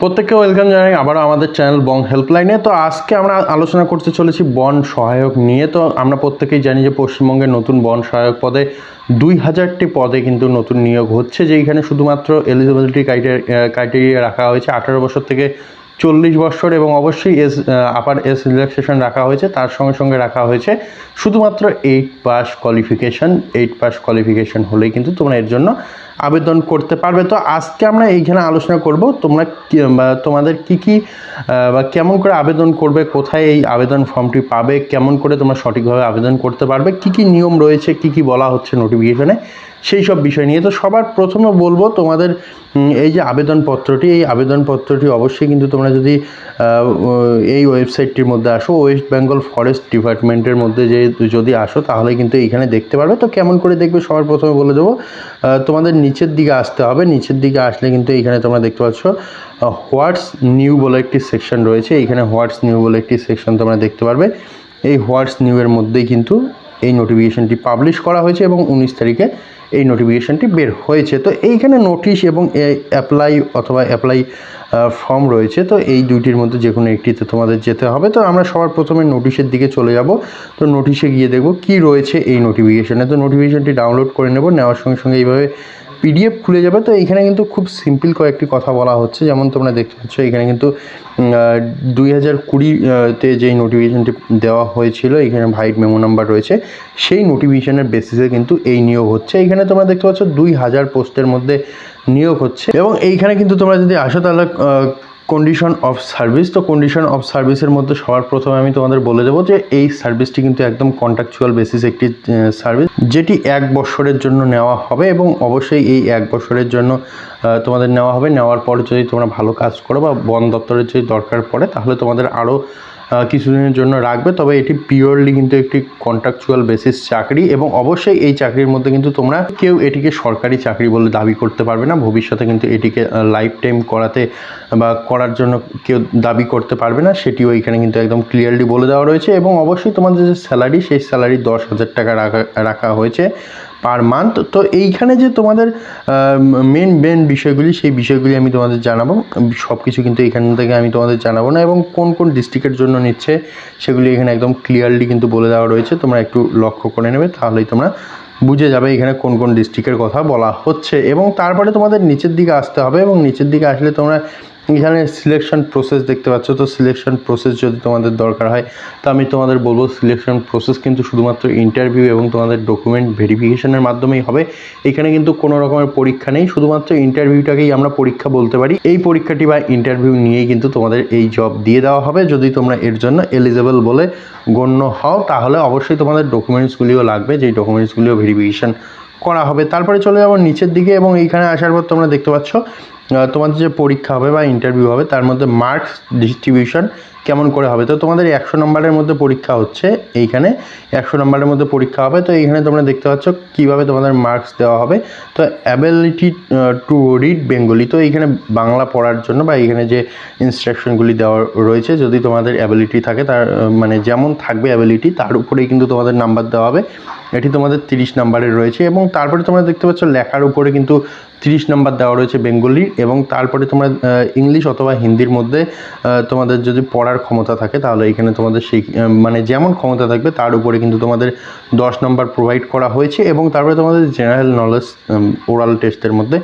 প্রত্যেককে ওয়েলকাম জানাই। আবারও আমাদের চ্যানেল বং হেল্পলাইনে তো আজকে আমরা আলোচনা করতে চলেছি বন সহায়ক নিয়ে। তো আমরা প্রত্যেকেই জানি যে পশ্চিমবঙ্গে নতুন বন সহায়ক পদে দুই হাজারটি পদে কিন্তু নতুন নিয়োগ হচ্ছে, যেইখানে শুধুমাত্র এলিজিবিলিটি ক্রাইটেরিয়া রাখা হয়েছে। আঠারো বছর থেকে চল্লিশ বছর এবং অবশ্যই এস আপার এস রিল্যাক্সেশন রাখা হয়েছে। তার সঙ্গে সঙ্গে রাখা হয়েছে শুধুমাত্র eight pass qualification eight pass qualification হলেই কিন্তু তোমরা এর জন্য আবেদন করতে পারবে। তো আজকে আমরা এইখানে আলোচনা করব তোমরা তোমাদের কি কি বা কেমন করে আবেদন করবে, কোথায় এই আবেদন ফর্মটি পাবে, কেমন করে তোমরা সঠিকভাবে আবেদন করতে পারবে, কি কি নিয়ম রয়েছে, কি কি বলা হচ্ছে নোটিফিকেশনে সেই সব বিষয় নিয়ে। তো সবার প্রথমে বলব তোমাদের এই যে আবেদনপত্রটি, এই আবেদনপত্রটি অবশ্যই কিন্তু তোমরা যদি এই ওয়েবসাইটটির মধ্যে আসো, ওয়েস্ট বেঙ্গল ফরেস্ট ডিপার্টমেন্টের মধ্যে যে যদি আসো, তাহলে কিন্তু এইখানে দেখতে পারবে। তো কেমন করে দেখবে সবার প্রথমে বলে দেবো। তোমাদের নিচের দিকে আসতে হবে। নিচের দিকে আসলে কিন্তু এইখানে তোমরা দেখতে পাচ্ছ হোয়াটস নিউ বলে একটি সেকশন রয়েছে। এইখানে হোয়াটস নিউ বলে একটি সেকশন তোমরা দেখতে পারবে। এই হোয়াটস নিউ এর মধ্যেই কিন্তু এই নোটিফিকেশনটি পাবলিশ করা হয়েছে এবং উনিশ তারিখে এই নোটিফিকেশনটি বের হয়েছে। তো এইখানে নোটিশ এবং অ্যাপ্লাই অথবা অ্যাপ্লাই ফর্ম রয়েছে। তো এই দুইটির মধ্যে যে কোনো একটিতে তোমাদের যেতে হবে। তো আমরা সবার প্রথমে নোটিশের দিকে চলে যাব। তো নোটিশে গিয়ে দেখব কি রয়েছে এই নোটিফিকেশনে তো নোটিফিকেশনটি ডাউনলোড করে নেব। নেওয়ার সঙ্গে সঙ্গে এইভাবে পিডিএফ খুলে যাবে। তো এখানে কিন্তু খুব সিম্পল কয়েকটি কথা বলা হচ্ছে। যেমন তোমরা দেখতে পাচ্ছ, এখানে কিন্তু দুই হাজার কুড়িতে যেই নোটিফিকেশানটি দেওয়া হয়েছিল, এখানে ভাইট মেমো নাম্বার রয়েছে, সেই নোটিফিকেশানের বেসিসে কিন্তু এই নিয়োগ হচ্ছে। এখানে তোমরা দেখতে পাচ্ছ, দুই হাজার পোস্টের মধ্যে নিয়োগ হচ্ছে। এবং এইখানে কিন্তু তোমরা যদি আসো, তাহলে কন্ডিশন অফ সার্ভিস তো কন্ডিশন অফ সার্ভিসের মধ্যে সবার প্রথমে আমি তোমাদের বলে দেবো যে এই সার্ভিসটি কিন্তু একদম কন্ট্রাকচুয়াল বেসিস একটি সার্ভিস যেটি এক বছরের জন্য নেওয়া হবে এবং অবশ্যই এই এক বছরের জন্য তোমাদের নেওয়া হবে। নেওয়ার পর যদি তোমরা ভালো কাজ করো বা বন দপ্তরের যদি দরকার পড়ে, তাহলে তোমাদের আরও কিছুদিনের জন্য রাখবে, তবে এটি পিওরলি কিন্তু একটি কন্ট্রাকচুয়াল বেসিস চাকরি এবং অবশ্যই এই চাকরির মধ্যে কিন্তু তোমরা কেউ এটিকে সরকারি চাকরি বলে দাবি করতে পারবে না, ভবিষ্যতে কিন্তু এটিকে লাইফ টাইম করাতে বা করার জন্য কেউ দাবি করতে পারবে না, সেটিও এখানে কিন্তু একদম ক্লিয়ারলি বলে দেওয়া রয়েছে এবং অবশ্যই তোমাদের যে স্যালারি সেই স্যালারি দশ হাজার টাকা রাখা রাখা হয়েছে। পার মান্থ তো এইখানে যে তোমাদের মেন মেন বিষয়গুলি, সেই বিষয়গুলি আমি তোমাদের জানাব। সব কিছু কিন্তু এখান থেকে আমি তোমাদের জানাব না, এবং কোন কোন ডিস্ট্রিক্টের জন্য নিচ্ছে, সেগুলি এখানে একদম ক্লিয়ারলি কিন্তু বলে দেওয়া রয়েছে। তোমরা একটু লক্ষ্য করে নেবে, তাহলেই তোমরা বুঝে যাবে এখানে কোন কোন ডিস্ট্রিক্টের কথা বলা হচ্ছে। এবং তারপরে তোমাদের নিচের দিকে আসতে হবে, এবং নিচের দিকে আসলে তোমরা এখানে সিলেকশন প্রসেস দেখতে পাচ্ছ। তো সিলেকশন প্রসেস যদি তোমাদের দরকার হয়, তো আমি তোমাদের বলব সিলেকশন প্রসেস কিন্তু শুধুমাত্র ইন্টারভিউ এবং তোমাদের ডকুমেন্ট ভেরিফিকেশনের মাধ্যমেই হবে। এখানে কিন্তু কোনো রকমের পরীক্ষা নেই, শুধুমাত্র ইন্টারভিউটাকেই আমরা পরীক্ষা বলতে পারি। এই পরীক্ষাটি বা ইন্টারভিউ নিয়েই কিন্তু তোমাদের এই জব দিয়ে দেওয়া হবে। যদি তোমরা এর জন্য এলিজেবল বলে গণ্য হও, তাহলে অবশ্যই তোমাদের ডকুমেন্টসগুলিও লাগবে। যেই ডকুমেন্টসগুলিও ভেরিফিকেশন করা হবে। তারপরে চলে যাব নিচের দিকে এবং এইখানে আসার পর তোমরা দেখতে পাচ্ছ তোমাদের যে পরীক্ষা হবে বা ইন্টারভিউ হবে, তার মধ্যে মার্কস ডিস্ট্রিবিউশন কেমন করে হবে? তো তোমাদের একশো নম্বরের মধ্যে পরীক্ষা হচ্ছে এইখানে, একশো নম্বরের মধ্যে পরীক্ষা হবে। তো এইখানে তোমরা দেখতে পাচ্ছ কীভাবে তোমাদের মার্কস দেওয়া হবে। তো অ্যাবিলিটি টু রিড বেঙ্গলি তো এইখানে বাংলা পড়ার জন্য বা এইখানে যে ইনস্ট্রাকশনগুলি দেওয়া রয়েছে, যদি তোমাদের অ্যাবিলিটি থাকে, তার মানে যেমন থাকবে অ্যাবিলিটি তার উপরেই কিন্তু তোমাদের নাম্বার দেওয়া হবে। এটি তোমাদের তিরিশ নাম্বারের রয়েছে এবং তারপরে তোমরা দেখতে পাচ্ছ লেখার উপরে কিন্তু তিরিশ নাম্বার দেওয়া রয়েছে বেঙ্গলি এবং তারপরে তোমরা ইংলিশ অথবা হিন্দির মধ্যে তোমাদের যদি পড়ার ক্ষমতা থাকে তাহলে এখানে তোমাদের সেই মানে যেমন ক্ষমতা থাকবে তার উপরে কিন্তু তোমাদের দশ নম্বর প্রোভাইড করা হয়েছে এবং তারপরে তোমাদের জেনারেল নলেজ ওরাল টেস্টের মধ্যে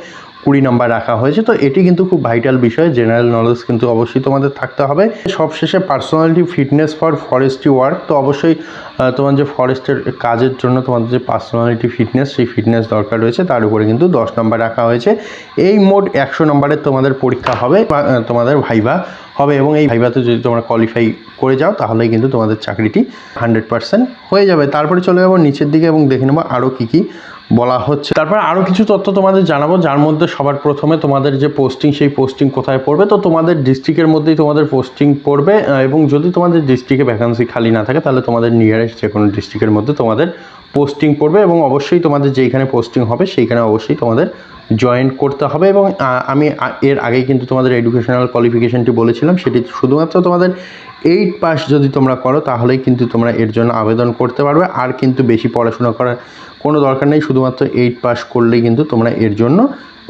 কুড়ি নাম্বার রাখা হয়েছে, তো এটি কিন্তু খুব ভাইটাল বিষয় জেনারেল নলেজ কিন্তু অবশ্যই তোমাদের থাকতে হবে। সবশেষে personality fitness for forestry work তো অবশ্যই তোমার যে ফরেস্টের কাজের জন্য তোমাদের যে পার্সোনালিটি ফিটনেস সেই ফিটনেস দরকার রয়েছে, তার উপরে কিন্তু দশ নম্বর রাখা হয়েছে। এই মোট একশো নম্বরের তোমাদের পরীক্ষা হবে তোমাদের ভাইবা হবে, এবং এই ভাইভাতে যদি তোমরা কোয়ালিফাই করে যাও, তাহলেই কিন্তু তোমাদের চাকরিটি হান্ড্রেড পার্সেন্ট হয়ে যাবে। তারপরে চলে যাব নিচের দিকে, এবং দেখে নেব আরও কী কী বলা হচ্ছে। তারপর আরও কিছু তথ্য তোমাদের জানাব, যার মধ্যে সবার প্রথমে তোমাদের যে পোস্টিং সেই পোস্টিং কোথায় পড়বে? তো তোমাদের ডিস্ট্রিক্টের মধ্যেই তোমাদের পোস্টিং পড়বে এবং যদি তোমাদের ডিস্ট্রিক্টে ভ্যাকান্সি খালি না থাকে, তাহলে তোমাদের নিয়ারেস্ট যে কোনো ডিস্ট্রিক্টের মধ্যে তোমাদের পোস্টিং পড়বে, এবং অবশ্যই তোমাদের যেইখানে পোস্টিং হবে, সেইখানে অবশ্যই তোমাদের জয়েন করতে হবে, এবং আমি এর আগেই কিন্তু তোমাদের এডুকেশনাল কোয়ালিফিকেশনটি বলেছিলাম, সেটি শুধুমাত্র তোমাদের এইট পাস যদি তোমরা করো, তাহলেই কিন্তু তোমরা এর জন্য আবেদন করতে পারবে, আর কিন্তু বেশি পড়াশোনা করার কোনো দরকার নেই, শুধুমাত্র এইট পাস করলেই কিন্তু তোমরা এর জন্য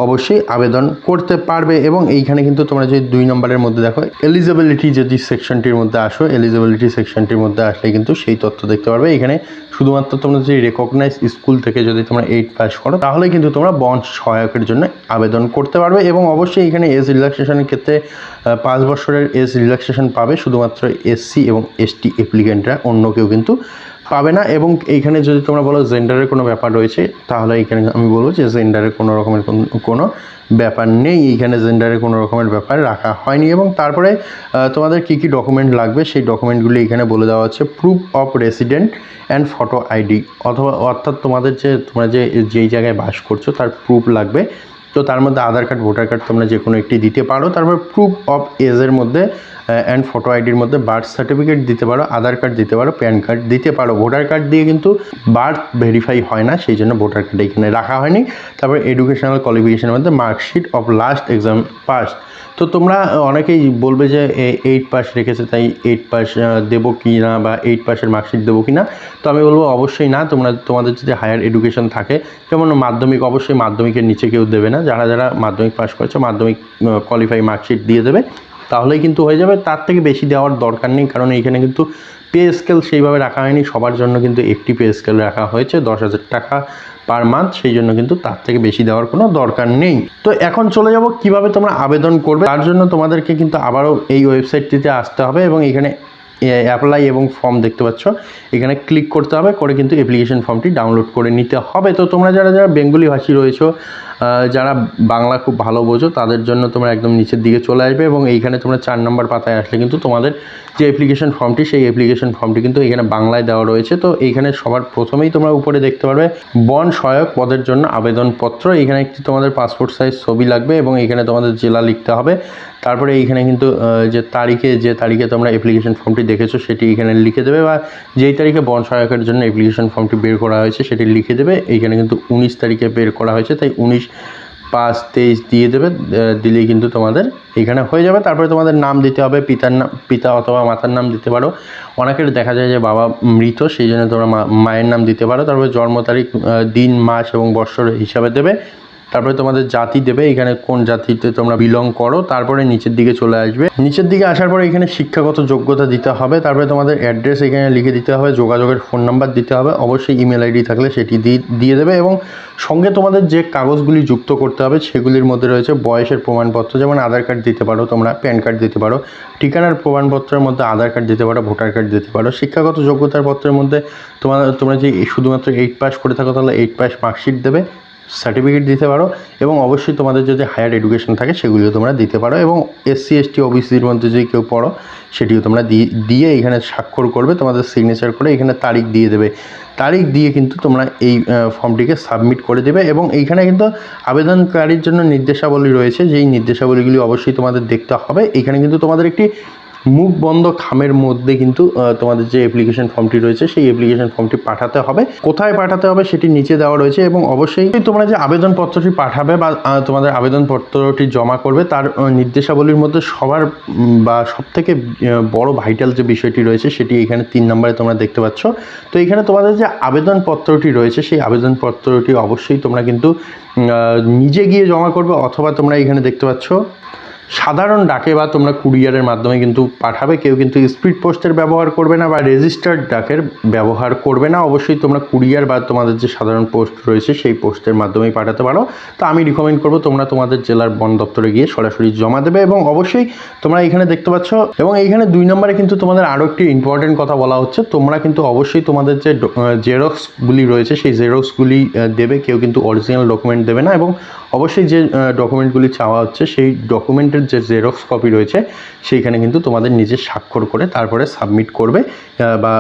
অবশ্যই আবেদন করতে পারবে এবং এইখানে কিন্তু তোমরা যদি দুই নম্বরের মধ্যে দেখো এলিজিবিলিটি যদি সেকশনটির মধ্যে আসো এলিজিবিলিটি সেকশনটির মধ্যে আসলে কিন্তু সেই তথ্য দেখতে পারবে। এখানে শুধুমাত্র তোমরা যদি রেকগনাইজ স্কুল থেকে যদি তোমরা এইট পাস করো, তাহলে কিন্তু তোমরা বন্ড সহায়কের জন্য আবেদন করতে পারবে এবং অবশ্যই এখানে এজ রিল্যাক্সেশনের ক্ষেত্রে পাঁচ বছরের এজ রিল্যাক্সেশন পাবে শুধুমাত্র এসসি এবং এসটি অ্যাপ্লিকেন্টরা অন্য কেউ কিন্তু পাবে না এবং এইখানে যদি তোমরা বলো জেন্ডারের কোনো ব্যাপার রয়েছে, তাহলে এখানে আমি বলব যে জেন্ডারের কোনো রকমের কোনো ব্যাপার নেই। এইখানে জেন্ডারের কোনো রকমের ব্যাপার রাখা হয়নি এবং তারপরে তোমাদের কী কী ডকুমেন্ট লাগবে? সেই ডকুমেন্টগুলি এখানে বলে দেওয়া হচ্ছে proof of resident and photo ID অথবা অর্থাৎ তোমাদের যে, তোমরা যে, যেই জায়গায় বাস করছ তার প্রুফ লাগবে। তো তার মধ্যে আধার কার্ড ভোটার কার্ড তোমরা যে কোনো একটি দিতে পারো। তারপর প্রুফ অফ এজের মধ্যে অ্যান্ড ফটো আইডির মধ্যে বার্থ সার্টিফিকেট দিতে পারো, আধার কার্ড দিতে পারো প্যান কার্ড দিতে পারো। ভোটার কার্ড দিয়ে কিন্তু বার্থ ভেরিফাই হয় না, সেই জন্য ভোটার কার্ড এখানে রাখা হয়নি। তারপর এডুকেশনাল কোয়ালিফিকেশনের মধ্যে marksheet of last exam pass তো তোমরা অনেকেই বলবে যে এইট পাস রেখেছে, তাই এইট পাস দেবো কি না বা এইট পাসের মার্কশিট দেবো কি না? তো আমি বলব অবশ্যই না, তোমরা, তোমাদের যদি হায়ার এডুকেশন থাকে, যেমন মাধ্যমিক, অবশ্যই মাধ্যমিকের নিচে কেউ দেবে না। যারা যারা মাধ্যমিক পাস করেছে, মাধ্যমিক কোয়ালিফাই মার্কশিট দিয়ে দেবে। তাহলেই কিন্তু হয়ে যাবে। তার থেকে বেশি দেওয়ার দরকার নেই, কারণ এইখানে কিন্তু পে স্কেল সেইভাবে রাখা হয়নি। সবার জন্য কিন্তু একটি পে স্কেল রাখা হয়েছে, দশ হাজার টাকা পার মান্থ। সেই জন্য কিন্তু তার থেকে বেশি দেওয়ার কোনো দরকার নেই। তো এখন চলে যাব, কীভাবে তোমরা আবেদন করবে? তার জন্য তোমাদেরকে কিন্তু আবারও এই ওয়েবসাইটটিতে আসতে হবে এবং এখানে অ্যাপ্লাই এবং ফর্ম দেখতে পাচ্ছ। এখানে ক্লিক করতে হবে, করে কিন্তু অ্যাপ্লিকেশন ফর্মটি ডাউনলোড করে নিতে হবে। তো তোমরা যারা যারা বেঙ্গলি ভাষী রয়েছো যারা বাংলা খুব ভালো বোঝো, তাদের জন্য তোমরা একদম নিচের দিকে চলে আসবে এবং এইখানে তোমরা চার নম্বর পাতায় আসলে কিন্তু তোমাদের যে অ্যাপ্লিকেশন ফর্মটি সেই অ্যাপ্লিকেশন ফর্মটি কিন্তু এখানে বাংলায় দেওয়া রয়েছে। তো এইখানে সবার প্রথমেই তোমরা উপরে দেখতে পারবে, বন সহায়ক পদের জন্য আবেদনপত্র। এখানে একটি তোমাদের পাসপোর্ট সাইজ ছবি লাগবে এবং এখানে তোমাদের জেলা লিখতে হবে। তারপরে এইখানে কিন্তু যে তারিখে যে তারিখে তোমরা অ্যাপ্লিকেশন ফর্মটি দেখেছ, সেটি এখানে লিখে দেবে বা যেই তারিখে বন সহায়কের জন্য অ্যাপ্লিকেশন ফর্মটি বের করা হয়েছে, সেটি লিখে দেবে। এইখানে কিন্তু উনিশ তারিখে বের করা হয়েছে, তাই উনিশ পাঁচ, তেইশ দিয়ে দেবে দিলেই কিন্তু তোমাদের এখানে হয়ে যাবে। তারপরে তোমাদের নাম দিতে হবে, পিতার নাম, পিতা অথবা মাতার নাম দিতে পারো। অনেকের দেখা যায় যে বাবা মৃত, সেই জন্য তোমরা মায়ের নাম দিতে পারো। তারপরে জন্ম তারিখ দিন, মাস এবং বৎসর হিসাবে দেবে। তারপরে তোমাদের জাতি দেবে, এখানে কোন জাতিতে তোমরা বিলং করো, তারপরে নিচের দিকে চলে আসবে। নিচের দিকে আসার পরে এখানে শিক্ষাগত যোগ্যতা দিতে হবে, তারপরে তোমাদের অ্যাড্রেস এখানে লিখে দিতে হবে, যোগাযোগের ফোন নাম্বার দিতে হবে, অবশ্যই ইমেল আইডি থাকলে সেটি দিয়ে দেবে এবং সঙ্গে তোমাদের যে কাগজগুলি যুক্ত করতে হবে, সেগুলির মধ্যে রয়েছে বয়সের প্রমাণপত্র, যেমন আধার কার্ড দিতে পারো, তোমরা প্যান কার্ড দিতে পারো, ঠিকানার প্রমাণপত্রের মধ্যে আধার কার্ড দিতে পারো ভোটার কার্ড দিতে পারো, শিক্ষাগত যোগ্যতার পত্রের মধ্যে তোমার তোমরা যে শুধুমাত্র এইট পাস করে থাকো, তাহলে এইট পাস মার্কশিট দেবে। সার্টিফিকেট দিতে পারো এবং অবশ্যই তোমাদের যদি হায়ার এডুকেশন থাকে সেগুলিও তোমরা দিতে পারো এবং এসসি এসটি ওবিসির মধ্যে যদি কেউ পড়ো সেটিও তোমরা দিয়ে এখানে স্বাক্ষর করবে, তোমাদের সিগনেচার করে এখানে তারিখ দিয়ে দেবে। তারিখ দিয়ে কিন্তু তোমরা এই ফর্মটিকে সাবমিট করে দেবে এবং এইখানে কিন্তু আবেদনকারীর জন্য নির্দেশাবলী রয়েছে, যেই নির্দেশাবলীগুলি অবশ্যই তোমাদের দেখতে হবে। এখানে কিন্তু তোমাদের একটি মুখ বন্ধ খামের মধ্যে কিন্তু তোমাদের যে অ্যাপ্লিকেশন ফর্মটি রয়েছে, সেই অ্যাপ্লিকেশন ফর্মটি পাঠাতে হবে। কোথায় পাঠাতে হবে সেটি নিচে দেওয়া রয়েছে এবং অবশ্যই তোমরা যে আবেদনপত্রটি পাঠাবে বা তোমাদের আবেদনপত্রটি জমা করবে, তার নির্দেশাবলীর মধ্যে সবার বা সব থেকে বড় ভাইটাল যে বিষয়টি রয়েছে, সেটি এখানে তিন নম্বরে তোমরা দেখতে পাচ্ছ। তো এখানে তোমাদের যে আবেদনপত্রটি রয়েছে, সেই আবেদনপত্রটি অবশ্যই তোমরা কিন্তু নিজে গিয়ে জমা করবে অথবা তোমরা এখানে দেখতে পাচ্ছ সাধারণ ডাকে বা তোমরা কুরিয়ারের মাধ্যমে কিন্তু পাঠাবে, কেউ কিন্তু স্পিড পোস্টের ব্যবহার করবে না বা রেজিস্টার্ড ডাকের ব্যবহার করবে না। অবশ্যই তোমরা কুরিয়ার বা তোমাদের যে সাধারণ পোস্ট রয়েছে সেই পোস্টের মাধ্যমেই পাঠাতে পারো। তো আমি রিকমেন্ড করব তোমরা তোমাদের জেলার বন দপ্তরে গিয়ে সরাসরি জমা দেবে এবং অবশ্যই তোমরা এখানে দেখতে পাচ্ছ এবং এইখানে দুই নম্বরে কিন্তু তোমাদের আরও একটি ইম্পর্টেন্ট কথা বলা হচ্ছে। তোমরা কিন্তু অবশ্যই তোমাদের যে জেরক্সগুলি রয়েছে সেই জেরক্সগুলি দেবে। কেউ কিন্তু অরিজিনাল ডকুমেন্ট দেবে না এবং অবশ্যই যে ডকুমেন্টগুলি চাওয়া হচ্ছে সেই ডকুমেন্টের যে জেরক্স কপি রয়েছে সেইখানে কিন্তু তোমাদের নিজে স্বাক্ষর করে তারপরে সাবমিট করবে বা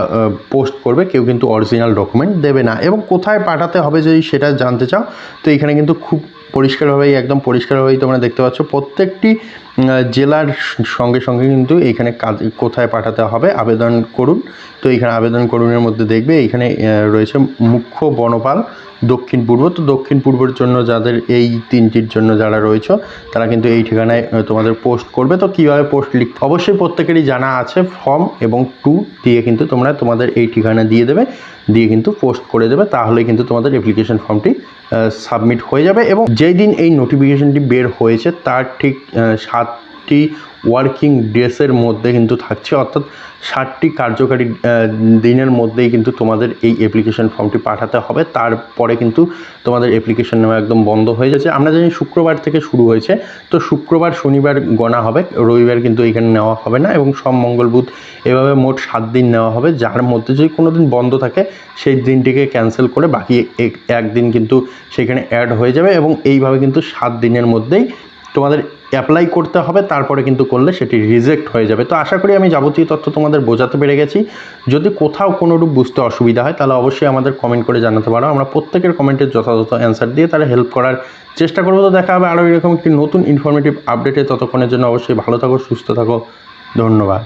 পোস্ট করবে। কেউ কিন্তু অরিজিনাল ডকুমেন্ট দেবে না। এবং কোথায় পাঠাতে হবে যদি সেটা জানতে চাও তো এখানে কিন্তু খুব পরিষ্কারভাবেই একদম পরিষ্কারভাবেই তোমরা দেখতে পাচ্ছ। প্রত্যেকটি জেলার সঙ্গে সঙ্গে কিন্তু এইখানে কাজ কোথায় পাঠাতে হবে আবেদন করুন। তো এইখানে আবেদন করুনের মধ্যে দেখবে এইখানে আহ, রয়েছে মুখ্য বনপাল দক্ষিণ পূর্ব তো দক্ষিণ পূর্বের জন্য যাদের এই তিনটির জন্য যারা রয়েছে তারা কিন্তু এই ঠিকানায় তোমাদের পোস্ট করবে। তো কীভাবে পোস্ট লিখ অবশ্যই প্রত্যেকেরই জানা আছে ফর্ম এবং টু দিয়ে কিন্তু তোমরা তোমাদের এই ঠিকানা দিয়ে দেবে দিয়ে কিন্তু পোস্ট করে দেবে তাহলে কিন্তু তোমাদের অ্যাপ্লিকেশন ফর্মটি সাবমিট হয়ে যাবে। এবং যেই দিন এই নোটিফিকেশনটি বের হয়েছে তার ঠিক আহ, সাতটি ওয়ার্কিং ডেসের মধ্যে কিন্তু থাকছে, অর্থাৎ ষাটটি কার্যকারী দিনের মধ্যেই কিন্তু তোমাদের এই অ্যাপ্লিকেশন ফর্মটি পাঠাতে হবে। তারপরে কিন্তু তোমাদের অ্যাপ্লিকেশন নেওয়া একদম বন্ধ হয়ে যাচ্ছে। আমরা জানি শুক্রবার থেকে শুরু হয়েছে, তো শুক্রবার, শনিবার গণা হবে, রবিবার কিন্তু এখানে নেওয়া হবে না এবং সব মঙ্গল, বুধ এভাবে মোট সাত দিন নেওয়া হবে, যার মধ্যে যদি কোনো দিন বন্ধ থাকে, সেই দিনটিকে ক্যান্সেল করে বাকি এক- একদিন কিন্তু সেখানে অ্যাড হয়ে যাবে এবং এইভাবে কিন্তু সাত দিনের মধ্যেই তোমাদের অ্যাপ্লাই করতে হবে, তারপরে কিন্তু করলে সেটি রিজেক্ট হয়ে যাবে। তো আশা করি আমি যাবতীয় তথ্য তোমাদের বোঝাতে পেরে গেছি। যদি কোথাও কোনোরূপ বুঝতে অসুবিধা হয়, তাহলে অবশ্যই আমাদের কমেন্ট করে জানাতে পারো। আমরা প্রত্যেকের কমেন্টের যথাযথ অ্যান্সার দিয়ে তারা হেল্প করার চেষ্টা করব। তো দেখা হবে আরও এরকম একটি নতুন ইনফরমেটিভ আপডেটে ততক্ষণের জন্য অবশ্যই ভালো থাকো, সুস্থ থাকো। ধন্যবাদ।